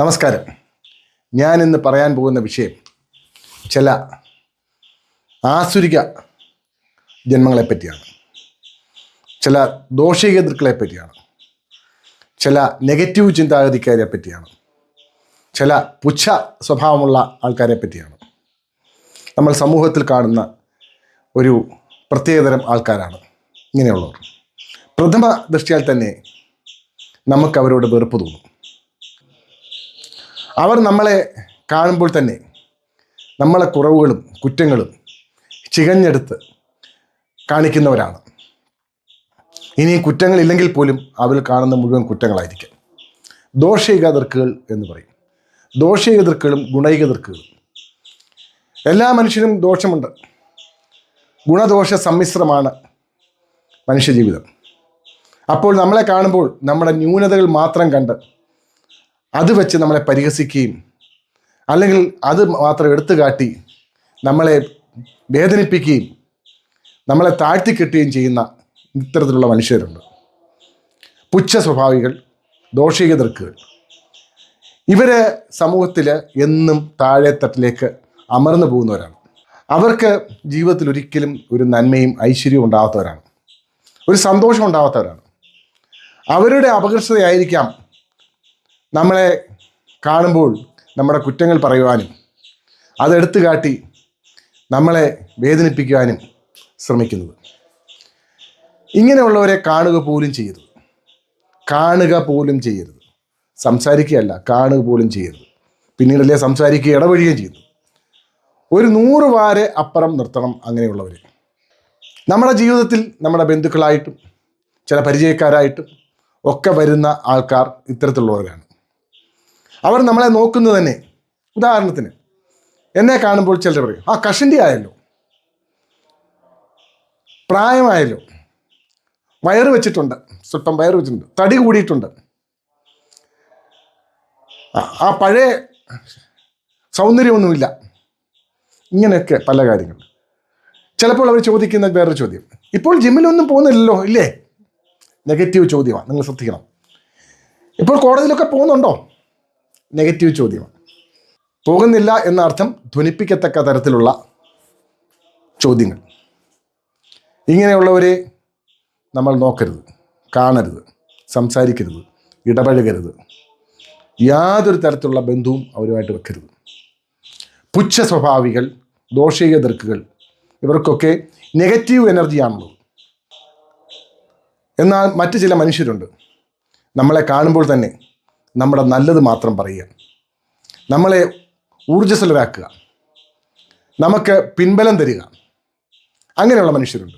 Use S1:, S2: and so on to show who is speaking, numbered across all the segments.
S1: നമസ്കാരം. ഞാൻ ഇന്ന് പറയാൻ പോകുന്ന വിഷയം ചില ആസുരിക ജന്മങ്ങളെ പറ്റിയാണ്. ചില ദോഷികതൃക്കളെ പറ്റിയാണ്. ചില നെഗറ്റീവ് ചിന്താഗതിക്കാരെ പറ്റിയാണ്. ചില പുച്ഛ സ്വഭാവമുള്ള ആൾക്കാരെ പറ്റിയാണ്. നമ്മൾ സമൂഹത്തിൽ കാണുന്ന ഒരു പ്രത്യേകതരം ആൾക്കാരാണ് ഇങ്ങനെയുള്ളവർ. പ്രഥമ ദൃഷ്ടിയാൽ തന്നെ നമുക്ക് അവരോട് വെറുപ്പ് തോന്നും. അവർ നമ്മളെ കാണുമ്പോൾ തന്നെ നമ്മളെ കുറവുകളും കുറ്റങ്ങളും ചികഞ്ഞെടുത്ത് കാണിക്കുന്നവരാണ്. ഇനി കുറ്റങ്ങളില്ലെങ്കിൽ പോലും അവർ കാണുന്ന മുഴുവൻ കുറ്റങ്ങളായിരിക്കും. ദോഷൈകതർക്കുകൾ എന്ന് പറയും. ദോഷൈകതർക്കുകളും ഗുണൈകതർക്കുകളും എല്ലാ മനുഷ്യനും ദോഷമുണ്ട്. ഗുണദോഷ സമ്മിശ്രമാണ് മനുഷ്യജീവിതം അപ്പോൾ നമ്മളെ കാണുമ്പോൾ നമ്മുടെ ന്യൂനതകൾ മാത്രം കണ്ട് അത് വെച്ച് നമ്മളെ പരിഹസിക്കുകയും അല്ലെങ്കിൽ അത് മാത്രം എടുത്തു കാട്ടി നമ്മളെ വേദനിപ്പിക്കുകയും നമ്മളെ താഴ്ത്തിക്കെട്ടുകയും ചെയ്യുന്ന ഇത്തരത്തിലുള്ള മനുഷ്യരുണ്ട്. പുച്ഛ സ്വഭാവികൾ ദോഷിക തൃക്കുകൾ ഇവർ സമൂഹത്തിൽ എന്നും താഴെത്തട്ടിലേക്ക് അമർന്നു പോകുന്നവരാണ്. അവർക്ക് ജീവിതത്തിൽ ഒരിക്കലും ഒരു നന്മയും ഐശ്വര്യവും ഉണ്ടാകാത്തവരാണ് ഒരു സന്തോഷം ഉണ്ടാകാത്തവരാണ് അവരുടെ അപകർഷതയായിരിക്കാം നമ്മളെ കാണുമ്പോൾ നമ്മുടെ കുറ്റങ്ങൾ പറയുവാനും അതെടുത്തു കാട്ടി നമ്മളെ വേദനിപ്പിക്കുവാനും ശ്രമിക്കുന്നത്. ഇങ്ങനെയുള്ളവരെ കാണുക പോലും ചെയ്യരുത്. കാണുക പോലും ചെയ്യരുത്. സംസാരിക്കുകയല്ല കാണുക പോലും ചെയ്യരുത്. പിന്നീടല്ലേ സംസാരിക്കുക ഇടപഴകുകയും ചെയ്യുന്നു ഒരു നൂറ് വാരെ അപ്പുറം നിർത്തണം അങ്ങനെയുള്ളവരെ. നമ്മുടെ ജീവിതത്തിൽ നമ്മുടെ ബന്ധുക്കളായിട്ടും ചില പരിചയക്കാരായിട്ടും ഒക്കെ വരുന്ന ആൾക്കാർ ഇത്തരത്തിലുള്ളവരാണ്. അവർ നമ്മളെ നോക്കുന്നത് തന്നെ. ഉദാഹരണത്തിന് എന്നെ കാണുമ്പോൾ ചിലർ പറയും ആ കഷണ്ടി ആയല്ലോ. പ്രായമായല്ലോ. വയറ് വെച്ചിട്ടുണ്ട്. സ്വല്പം വയറ് വെച്ചിട്ടുണ്ട്. തടി കൂടിയിട്ടുണ്ട്. ആ പഴയ സൗന്ദര്യമൊന്നുമില്ല. ഇങ്ങനെയൊക്കെ പല കാര്യങ്ങൾ. ചിലപ്പോൾ അവർ ചോദിക്കുന്ന വേറൊരു ചോദ്യം. ഇപ്പോൾ ജിമ്മിലൊന്നും പോകുന്നില്ലല്ലോ ഇല്ലേ? നെഗറ്റീവ് ചോദ്യമാണ്. നിങ്ങൾ ശ്രദ്ധിക്കണം. ഇപ്പോൾ കോടതിയിലൊക്കെ പോകുന്നുണ്ടോ? നെഗറ്റീവ് ചോദ്യമാണ്. പോകുന്നില്ല എന്ന അർത്ഥം ധ്വനിപ്പിക്കത്തക്ക തരത്തിലുള്ള ചോദ്യങ്ങൾ. ഇങ്ങനെയുള്ളവരെ നമ്മൾ നോക്കരുത് കാണരുത് സംസാരിക്കരുത് ഇടപഴകരുത്. യാതൊരു തരത്തിലുള്ള ബന്ധവും അവരുമായിട്ട് വെക്കരുത്. പുച്ഛ സ്വഭാവികൾ ദോഷീയ ദർക്കുകൾ ഇവർക്കൊക്കെ നെഗറ്റീവ് എനർജിയാണുള്ളത് എന്നാൽ മറ്റു ചില മനുഷ്യരുണ്ട്. നമ്മളെ കാണുമ്പോൾ തന്നെ നമ്മുടെ നല്ലത് മാത്രം പറയുക. നമ്മളെ ഊർജസ്വലരാക്കുക. നമുക്ക് പിൻബലം തരിക. അങ്ങനെയുള്ള മനുഷ്യരുണ്ട്.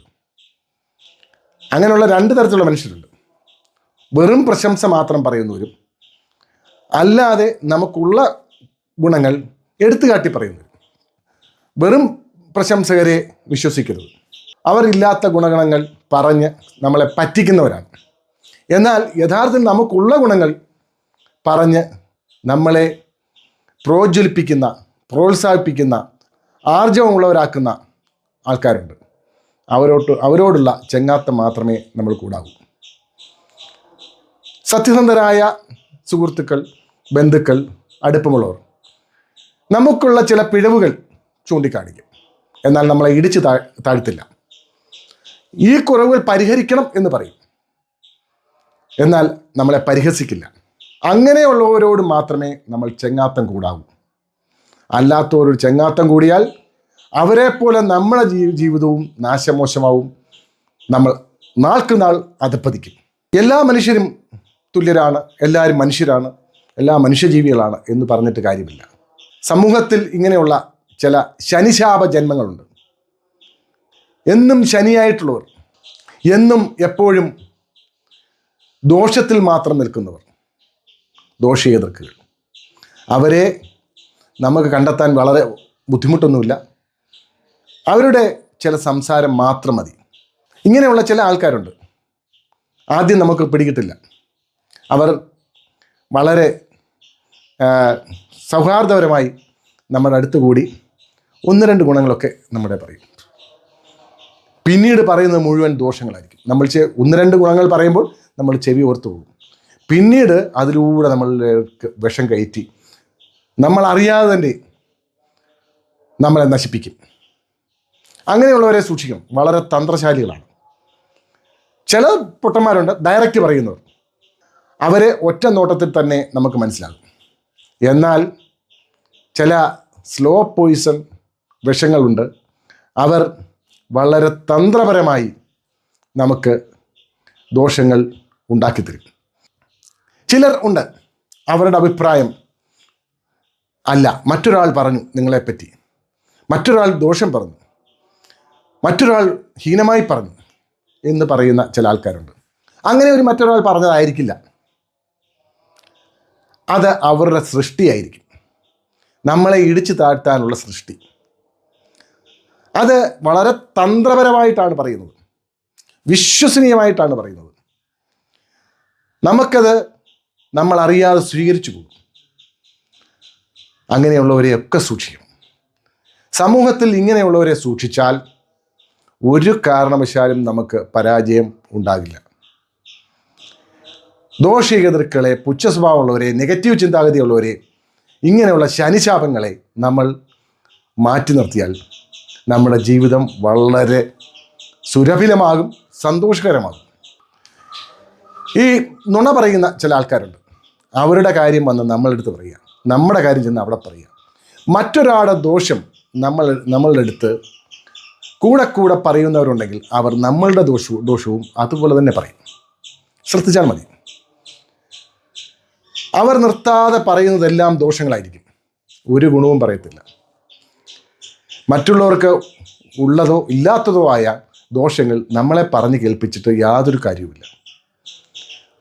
S1: അങ്ങനെയുള്ള രണ്ട് തരത്തിലുള്ള മനുഷ്യരുണ്ട്. വെറും പ്രശംസ മാത്രം പറയുന്നവരും അല്ലാതെ നമുക്കുള്ള ഗുണങ്ങൾ എടുത്തുകാട്ടി പറയുന്നവരും. വെറും പ്രശംസകരെ വിശ്വസിക്കരുത്. അവരില്ലാത്ത ഗുണഗണങ്ങൾ പറഞ്ഞ് നമ്മളെ പറ്റിക്കുന്നവരാണ്. എന്നാൽ യഥാർത്ഥത്തിൽ നമുക്കുള്ള ഗുണങ്ങൾ പറഞ്ഞ് നമ്മളെ പ്രോജ്വലിപ്പിക്കുന്ന പ്രോത്സാഹിപ്പിക്കുന്ന ആർജവമുള്ളവരാക്കുന്ന ആൾക്കാരുണ്ട്. അവരോട്ട് അവരോടുള്ള ചെങ്ങാത്ത മാത്രമേ നമ്മൾ കൂടാവൂ. സത്യസന്ധരായ സുഹൃത്തുക്കൾ ബന്ധുക്കൾ അടുപ്പമുള്ളവർ നമുക്കുള്ള ചില പിഴവുകൾ ചൂണ്ടിക്കാണിക്കും. എന്നാൽ നമ്മളെ ഇടിച്ച് താ താഴ്ത്തില്ല. ഈ കുറവുകൾ പരിഹരിക്കണം എന്ന് പറയും. എന്നാൽ നമ്മളെ പരിഹസിക്കില്ല. അങ്ങനെയുള്ളവരോട് മാത്രമേ നമ്മൾ ചെങ്ങാത്തം കൂടാവൂ. അല്ലാത്തവരോട് ചെങ്ങാത്തം കൂടിയാൽ അവരെ പോലെ നമ്മുടെ ജീവിതവും നാശമോശമാവും. നമ്മൾ നാൾക്ക് നാൾ അധപ്പതിക്കും. എല്ലാ മനുഷ്യരും തുല്യരാണ് എല്ലാവരും മനുഷ്യരാണ് എല്ലാ മനുഷ്യജീവികളാണ് എന്ന് പറഞ്ഞിട്ട് കാര്യമില്ല. സമൂഹത്തിൽ ഇങ്ങനെയുള്ള ചില ശനിശാപ ജന്മങ്ങളുണ്ട്. എന്നും ശനിയായിട്ടുള്ളവർ എന്നും എപ്പോഴും ദോഷത്തിൽ മാത്രം നിൽക്കുന്നവർ ദോഷീയതർക്കുകൾ അവരെ നമുക്ക് കണ്ടെത്താൻ വളരെ ബുദ്ധിമുട്ടൊന്നുമില്ല. അവരുടെ ചില സംസാരം മാത്രം മതി. ഇങ്ങനെയുള്ള ചില ആൾക്കാരുണ്ട്. ആദ്യം നമുക്ക് പിടികിട്ടില്ല. അവർ വളരെ സൗഹാർദ്ദപരമായി നമ്മുടെ അടുത്ത് കൂടി ഒന്ന് രണ്ട് ഗുണങ്ങളൊക്കെ നമ്മുടെ പറയും. പിന്നീട് പറയുന്നത് മുഴുവൻ ദോഷങ്ങളായിരിക്കും. നമ്മൾ ഒന്ന് രണ്ട് ഗുണങ്ങൾ പറയുമ്പോൾ നമ്മൾ ചെവി ഓർത്തു പോകും. പിന്നീട് അതിലൂടെ നമ്മളിലേക്ക് വിഷം കയറ്റി നമ്മൾ അറിയാതെ തന്നെ നമ്മളെ നശിപ്പിക്കും. അങ്ങനെയുള്ളവരെ സൂക്ഷിക്കണം വളരെ തന്ത്രശാലികളാണ്. ചില പൊട്ടന്മാരുണ്ട് ഡയറക്റ്റ് പറയുന്നവർ. അവരെ ഒറ്റ നോട്ടത്തിൽ തന്നെ നമുക്ക് മനസ്സിലാകും. എന്നാൽ ചില സ്ലോ പോയിസൺ വിഷങ്ങളുണ്ട്. അവർ വളരെ തന്ത്രപരമായി നമുക്ക് ദോഷങ്ങൾ ഉണ്ടാക്കിത്തരും. ചിലർ ഉണ്ട്. അവരുടെ അഭിപ്രായം അല്ല. മറ്റൊരാൾ പറഞ്ഞു നിങ്ങളെപ്പറ്റി. മറ്റൊരാൾ ദോഷം പറഞ്ഞു. മറ്റൊരാൾ ഹീനമായി പറഞ്ഞു എന്ന് പറയുന്ന ചില ആൾക്കാരുണ്ട്. അങ്ങനെ ഒരു മറ്റൊരാൾ പറഞ്ഞതായിരിക്കില്ല. അത് അവരുടെ സൃഷ്ടിയായിരിക്കും. നമ്മളെ ഇടിച്ചു താഴ്ത്താനുള്ള സൃഷ്ടി. അത് വളരെ തന്ത്രപരമായിട്ടാണ് പറയുന്നത്. വിശ്വസനീയമായിട്ടാണ് പറയുന്നത്. നമുക്കത് നമ്മൾ അറിയാതെ സ്വീകരിച്ചു പോകും. അങ്ങനെയുള്ളവരെയൊക്കെ സൂക്ഷിക്കണം സമൂഹത്തിൽ ഇങ്ങനെയുള്ളവരെ സൂക്ഷിച്ചാൽ ഒരു കാരണവശാലും നമുക്ക് പരാജയം ഉണ്ടാകില്ല. ദോഷികതൃക്കളെ പുച്ഛ സ്വഭാവമുള്ളവരെ നെഗറ്റീവ് ചിന്താഗതിയുള്ളവരെ ഇങ്ങനെയുള്ള ശനിശാപങ്ങളെ നമ്മൾ മാറ്റി നിർത്തിയാൽ നമ്മുടെ ജീവിതം വളരെ സുരഭിലമാകും സന്തോഷകരമാകും. ഈ നുണ പറയുന്ന ചില ആൾക്കാരുണ്ട്. അവരുടെ കാര്യം വന്ന് നമ്മളെടുത്ത് പറയുക. നമ്മുടെ കാര്യം ചെന്ന് അവിടെ പറയുക. മറ്റൊരാളുടെ ദോഷം നമ്മൾ നമ്മളുടെ അടുത്ത് കൂടെ കൂടെ പറയുന്നവരുണ്ടെങ്കിൽ അവർ നമ്മളുടെ ദോഷവും ദോഷവും അതുപോലെ തന്നെ പറയും. ശ്രദ്ധിച്ചാൽ മതി. അവർ നിർത്താതെ പറയുന്നതെല്ലാം ദോഷങ്ങളായിരിക്കും. ഒരു ഗുണവും പറയത്തില്ല. മറ്റുള്ളവർക്ക് ഉള്ളതോ ഇല്ലാത്തതോ ആയ ദോഷങ്ങൾ നമ്മളെ പറഞ്ഞ് കേൾപ്പിച്ചിട്ട് യാതൊരു കാര്യവുമില്ല.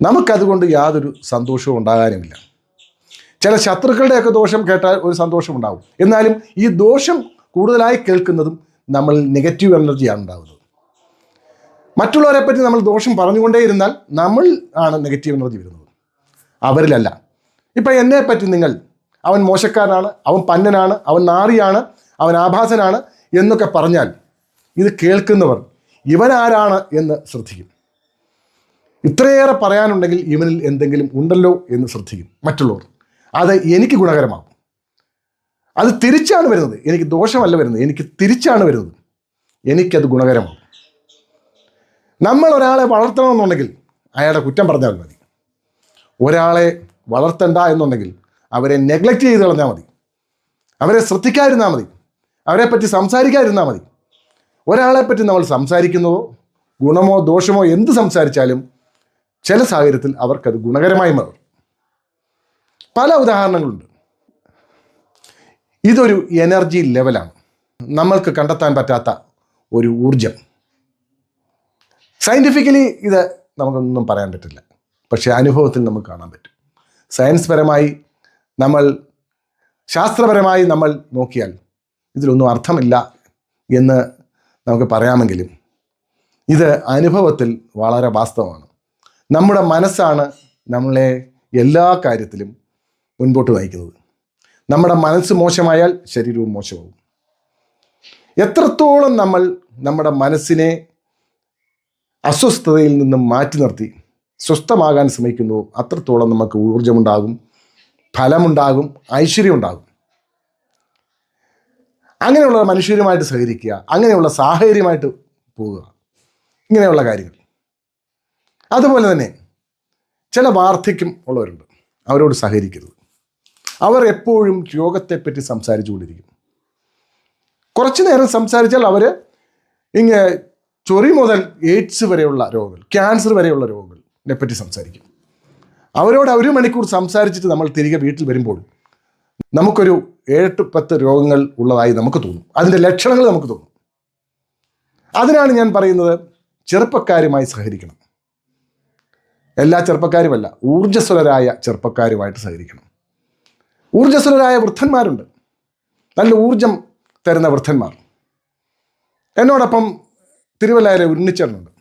S1: നമുക്കതുകൊണ്ട് യാതൊരു സന്തോഷവും ഉണ്ടാകാനുമില്ല. ചില ശത്രുക്കളുടെയൊക്കെ ദോഷം കേട്ടാൽ ഒരു സന്തോഷം ഉണ്ടാവും എന്നാലും ഈ ദോഷം കൂടുതലായി കേൾക്കുന്നതും നമ്മൾ നെഗറ്റീവ് എനർജിയാണ് ഉണ്ടാകുന്നത്. മറ്റുള്ളവരെ പറ്റി നമ്മൾ ദോഷം പറഞ്ഞുകൊണ്ടേയിരുന്നാൽ നമ്മൾ ആണ് നെഗറ്റീവ് എനർജി വരുന്നത്. അവരിലല്ല. ഇപ്പം എന്നെ പറ്റി നിങ്ങൾ അവൻ മോശക്കാരനാണ് അവൻ പന്നനാണ് അവൻ നാറിയാണ് അവൻ ആഭാസനാണ് എന്നൊക്കെ പറഞ്ഞാൽ ഇത് കേൾക്കുന്നവർ ഇവനാരാണ് എന്ന് ശ്രദ്ധിക്കും. ഇത്രയേറെ പറയാനുണ്ടെങ്കിൽ ഇവനിൽ എന്തെങ്കിലും ഉണ്ടല്ലോ എന്ന് ശ്രദ്ധിക്കും മറ്റുള്ളവർ. അത് എനിക്ക് ഗുണകരമാകും. അത് തിരിച്ചാണ് വരുന്നത്. എനിക്ക് ദോഷമല്ല വരുന്നത്. എനിക്ക് തിരിച്ചാണ് വരുന്നത്. എനിക്കത് ഗുണകരമാകും. നമ്മൾ ഒരാളെ വളർത്തണമെന്നുണ്ടെങ്കിൽ അയാളുടെ കുറ്റം പറഞ്ഞാൽ മതി. ഒരാളെ വളർത്തണ്ട എന്നുണ്ടെങ്കിൽ അവരെ നെഗ്ലക്റ്റ് ചെയ്ത് കളഞ്ഞാൽ മതി. അവരെ ശ്രദ്ധിക്കാതിരുന്നാൽ മതി. അവരെ പറ്റി സംസാരിക്കാതിരുന്നാൽ മതി. ഒരാളെ പറ്റി നമ്മൾ സംസാരിക്കുന്നതോ ഗുണമോ ദോഷമോ എന്ത് സംസാരിച്ചാലും ചില സാഹചര്യത്തിൽ അവർക്കത് ഗുണകരമായി മാറും. പല ഉദാഹരണങ്ങളുണ്ട്. ഇതൊരു എനർജി ലെവലാണ് നമ്മൾക്ക് കണ്ടെത്താൻ പറ്റാത്ത ഒരു ഊർജം സയന്റിഫിക്കലി ഇത് നമുക്കൊന്നും പറയാൻ പറ്റില്ല. പക്ഷേ അനുഭവത്തിൽ നമുക്ക് കാണാൻ പറ്റും. സയൻസ് പരമായി നമ്മൾ ശാസ്ത്രപരമായി നമ്മൾ നോക്കിയാൽ ഇതിലൊന്നും അർത്ഥമില്ല എന്ന് നമുക്ക് പറയാമെങ്കിലും ഇത് അനുഭവത്തിൽ വളരെ വാസ്തവമാണ്. നമ്മുടെ മനസ്സാണ് നമ്മളെ എല്ലാ കാര്യത്തിലും മുൻപോട്ട് നയിക്കുന്നത്. നമ്മുടെ മനസ്സ് മോശമായാൽ ശരീരവും മോശമാവും എത്രത്തോളം നമ്മൾ നമ്മുടെ മനസ്സിനെ അസ്വസ്ഥതയിൽ നിന്നും മാറ്റി നിർത്തി സ്വസ്ഥമാകാൻ ശ്രമിക്കുന്നു അത്രത്തോളം നമുക്ക് ഊർജമുണ്ടാകും ഫലമുണ്ടാകും ഐശ്വര്യം ഉണ്ടാകും അങ്ങനെയുള്ള മനുഷ്യരുമായിട്ട് സഹകരിക്കുക അങ്ങനെയുള്ള സാഹചര്യമായിട്ട് പോവുക ഇങ്ങനെയുള്ള കാര്യങ്ങൾ. അതുപോലെ തന്നെ ചില വാർദ്ധക്യം ഉള്ളവരുണ്ട്. അവരോട് സഹകരിക്കരുത്. അവർ എപ്പോഴും രോഗത്തെപ്പറ്റി സംസാരിച്ചുകൊണ്ടിരിക്കും. കുറച്ചു നേരം സംസാരിച്ചാൽ അവർ ഇങ്ങനെ ചൊറി മുതൽ എയ്ഡ്സ് വരെയുള്ള രോഗങ്ങൾ ക്യാൻസർ വരെയുള്ള രോഗങ്ങളെ പറ്റി സംസാരിക്കും. അവരോട് ഒരു മണിക്കൂർ സംസാരിച്ചിട്ട് നമ്മൾ തിരികെ വീട്ടിൽ വരുമ്പോൾ നമുക്കൊരു ഏഴെട്ട് പത്ത് രോഗങ്ങൾ ഉള്ളതായി നമുക്ക് തോന്നും. അതിന്റെ ലക്ഷണങ്ങൾ നമുക്ക് തോന്നും. അതിനാണ് ഞാൻ പറയുന്നത് ചെറുപ്പക്കാരുമായി സഹകരിക്കണം. എല്ലാ ചെറുപ്പക്കാരുമല്ല ഊർജസ്വലരായ ചെറുപ്പക്കാരുമായിട്ട് സഹകരിക്കണം. ഊർജസ്വലരായ വൃദ്ധന്മാരുണ്ട്. നല്ല ഊർജം തരുന്ന വൃദ്ധന്മാർ. എന്നോടൊപ്പം തിരുവല്ലയിലെ ഉണ്ണിച്ചേട്ടനുണ്ട്.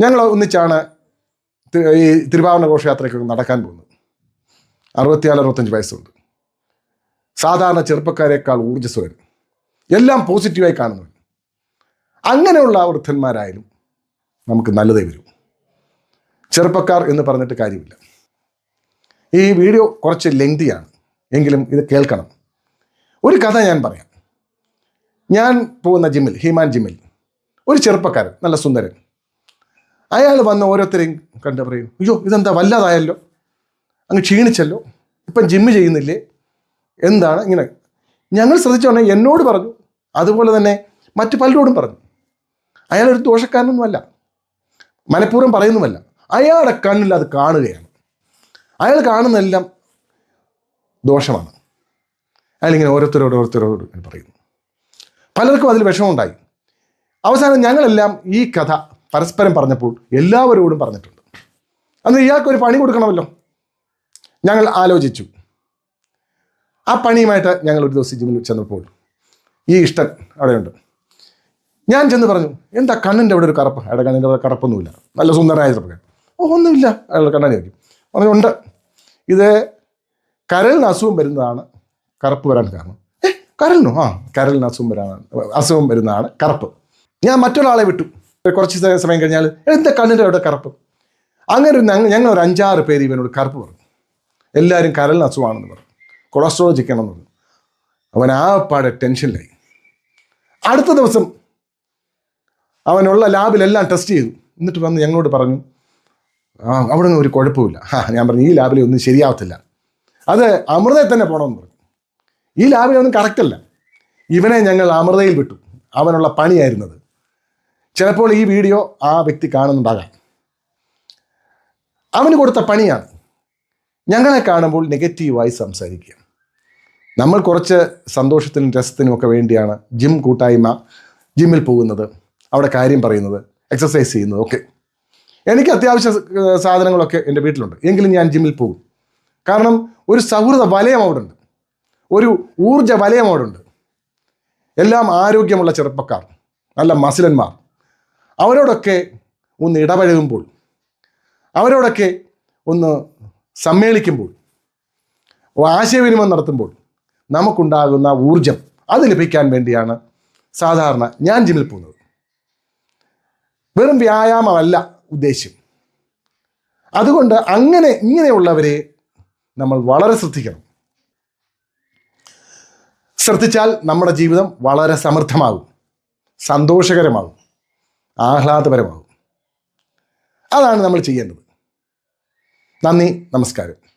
S1: ഞങ്ങൾ ഒന്നിച്ചാണ് ഈ തിരുവാവണ ഘോഷയാത്രയ്ക്ക് നടക്കാൻ പോകുന്നത്. അറുപത്തിയാൽ അറുപത്തഞ്ച് വയസ്സുണ്ട്. സാധാരണ ചെറുപ്പക്കാരേക്കാൾ ഊർജസ്വരൻ എല്ലാം പോസിറ്റീവായി കാണുന്നവൻ. അങ്ങനെയുള്ള വൃദ്ധന്മാരായാലും നമുക്ക് നല്ലതേ വരും. ചെറുപ്പക്കാർ എന്ന് പറഞ്ഞിട്ട് കാര്യമില്ല. ഈ വീഡിയോ കുറച്ച് ലെങ്തിയാണ്. എങ്കിലും ഇത് കേൾക്കണം. ഒരു കഥ ഞാൻ പറയാം. ഞാൻ പോകുന്ന ജിമ്മിൽ ഹിമാൻ ജിമ്മിൽ ഒരു ചെറുപ്പക്കാരൻ നല്ല സുന്ദരൻ. അയാൾ വന്ന് ഓരോരുത്തരെയും കണ്ട് പറയും അയ്യോ ഇതെന്താ വല്ലാതായല്ലോ? അങ്ങ് ക്ഷീണിച്ചല്ലോ? ഇപ്പം ജിമ്മ് ചെയ്യുന്നില്ലേ? എന്താണ് ഇങ്ങനെ? ഞങ്ങൾ ശ്രദ്ധിച്ചോണേ എന്നോട് പറഞ്ഞു അതുപോലെ തന്നെ മറ്റു പലരോടും പറഞ്ഞു. അയാളൊരു ദോഷക്കാരനൊന്നുമല്ല. മനഃപൂർവം പറയുന്നുമല്ല. അയാളുടെ കണ്ണിൽ അത് കാണുകയാണ്. അയാൾ കാണുന്നതെല്ലാം ദോഷമാണ്. അയാളിങ്ങനെ ഓരോരുത്തരോട് ഓരോരുത്തരോട് പറയുന്നു. പലർക്കും അതിൽ വിഷമമുണ്ടായി. അവസാനം ഞങ്ങളെല്ലാം ഈ കഥ പരസ്പരം പറഞ്ഞപ്പോൾ എല്ലാവരോടും പറഞ്ഞിട്ടുണ്ട്. അന്ന് ഇയാൾക്കൊരു പണി കൊടുക്കണമല്ലോ. ഞങ്ങൾ ആലോചിച്ചു. ആ പണിയുമായിട്ട് ഞങ്ങൾ ഒരു ദിവസം ജിമ്മിൽ ചെന്നപ്പോൾ ഈ ഇഷ്ടൻ അവിടെയുണ്ട്. ഞാൻ ചെന്ന് പറഞ്ഞു എന്താ കണ്ണിന്റെ അവിടെ ഒരു കറപ്പ്? അവിടെ കണ്ണിന്റെ അവിടെ കറപ്പൊന്നുമില്ല. നല്ല സുന്ദരനായ ഓ ഒന്നുമില്ല. അയാൾ കണ്ണാടി നോക്കി പറഞ്ഞു ഉണ്ട്. ഇത് കരളിന് അസുഖം വരുന്നതാണ് കറുപ്പ് വരാൻ കാരണം. ഏ കരളിനോ? ആ കരളിന് അസുഖം വരാനാണ് അസുഖം വരുന്നതാണ് കറുപ്പ്. ഞാൻ മറ്റൊരാളെ വിട്ടു. കുറച്ച് സമയം കഴിഞ്ഞാൽ എന്താ കണ്ണിന്റെ അവിടെ കറുപ്പ്? അങ്ങനെ ഒരു ഞങ്ങൾ ഒരു അഞ്ചാറ് പേര് ഇവനോട് കറുപ്പ് പറഞ്ഞു. എല്ലാവരും കരളിന് അസുഖമാണെന്ന് പറഞ്ഞു. കൊളസ്ട്രോൾ ചിക്കണം എന്ന് പറഞ്ഞു. അവൻ ആ പാടെ ടെൻഷനിലായി. അടുത്ത ദിവസം അവനുള്ള ലാബിലെല്ലാം ടെസ്റ്റ് ചെയ്തു. എന്നിട്ട് വന്ന് ഞങ്ങളോട് പറഞ്ഞു ആ അവിടെ നിന്ന് ഒരു കുഴപ്പമില്ല. ആ ഞാൻ പറഞ്ഞു ഈ ലാബിലെ ഒന്നും ശരിയാവത്തില്ല. അത് അമൃതയിൽ തന്നെ പോകണമെന്ന് പറഞ്ഞു. ഈ ലാബിലൊന്നും കറക്റ്റല്ല ഇവനെ ഞങ്ങൾ അമൃതയിൽ വിട്ടു. അവനുള്ള പണിയായിരുന്നത്. ചിലപ്പോൾ ഈ വീഡിയോ ആ വ്യക്തി കാണുന്നുണ്ടാകാം. അവന് കൊടുത്ത പണിയാണ്. ഞങ്ങളെ കാണുമ്പോൾ നെഗറ്റീവായി സംസാരിക്കുക. നമ്മൾ കുറച്ച് സന്തോഷത്തിനും രസത്തിനും ഒക്കെ വേണ്ടിയാണ് ജിം കൂട്ടായ്മ ജിമ്മിൽ പോകുന്നത്. അവിടെ കാര്യം പറയുന്നത് എക്സസൈസ് ചെയ്യുന്നത് ഒക്കെ. എനിക്ക് അത്യാവശ്യ സാധനങ്ങളൊക്കെ എന്റെ വീട്ടിലുണ്ട്. എങ്കിലും ഞാൻ ജിമ്മിൽ പോകും. കാരണം ഒരു സൗഹൃദ വലയം അവിടെ ഉണ്ട് ഒരു ഊർജ വലയം അവിടെ ഉണ്ട് എല്ലാം ആരോഗ്യമുള്ള ചെറുപ്പക്കാർ നല്ല മസിലന്മാർ. അവരോടൊക്കെ ഒന്ന് ഇടപഴകുമ്പോൾ അവരോടൊക്കെ ഒന്ന് സമ്മേളിക്കുമ്പോൾ ആശയവിനിമയം നടത്തുമ്പോൾ നമുക്കുണ്ടാകുന്ന ഊർജം അത് ലഭിക്കാൻ വേണ്ടിയാണ് സാധാരണ ഞാൻ ജിമ്മിൽ പോകുന്നത്. വെറും വ്യായാമമല്ല ഉദ്ദേശ്യം. അതുകൊണ്ട് അങ്ങനെ ഇങ്ങനെയുള്ളവരെ നമ്മൾ വളരെ ശ്രദ്ധിക്കണം. ശ്രദ്ധിച്ചാൽ നമ്മുടെ ജീവിതം വളരെ സമൃദ്ധമാകും. സന്തോഷകരമാകും. ആഹ്ലാദപരമാകും. അതാണ് നമ്മൾ ചെയ്യേണ്ടത്. നന്ദി നമസ്കാരം.